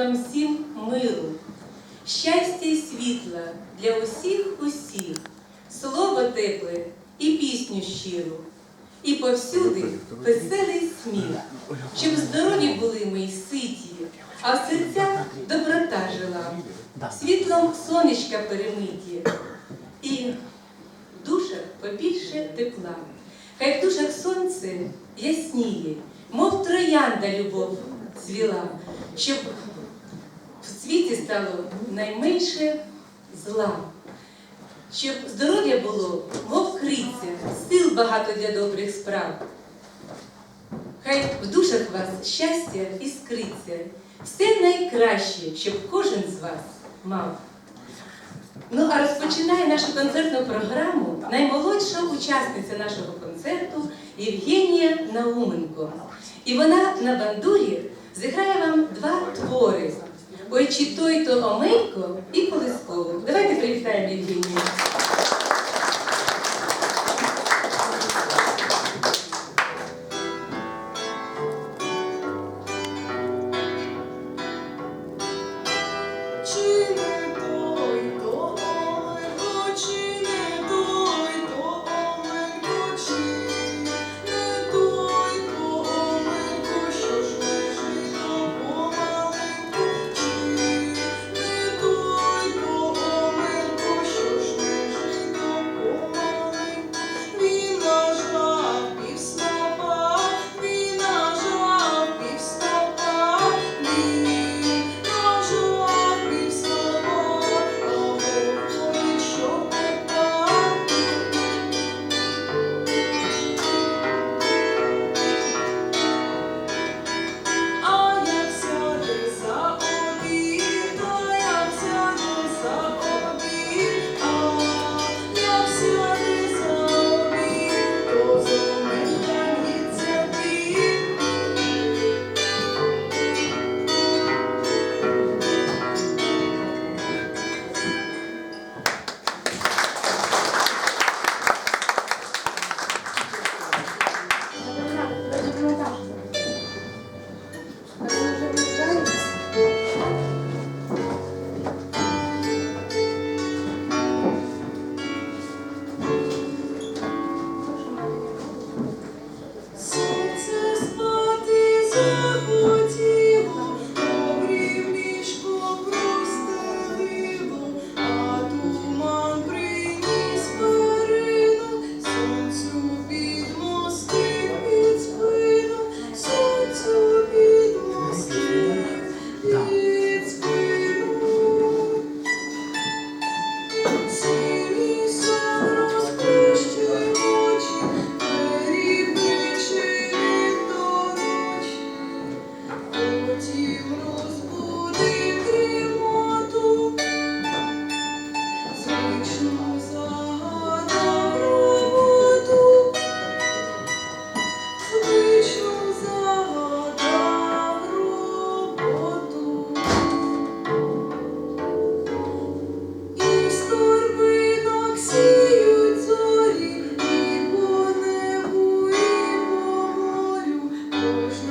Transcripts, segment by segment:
вам всім миру, щастя і світла для усіх усіх, слово тепле і пісню щиру, і повсюди веселий сміх, щоб здорові були ми й ситі, а в серцях доброта жила, світлом сонечка перемиті, і в душах побільше тепла. Хай в душах сонце ясніє, мов троянда любов цвіла, щоб в світі стало найменше зла, щоб здоров'я було, мов криця, сил багато для добрих справ. Хай в душах вас щастя іскриться, все найкраще, щоб кожен з вас мав. Ну а розпочинає нашу концертну програму наймолодша учасниця нашого концерту Євгенія Науменко. І вона на бандурі зіграє вам два твори. Ой, чи той то Омелько і Колискову. Давайте привітаємо Євгенію. hours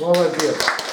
Молодець.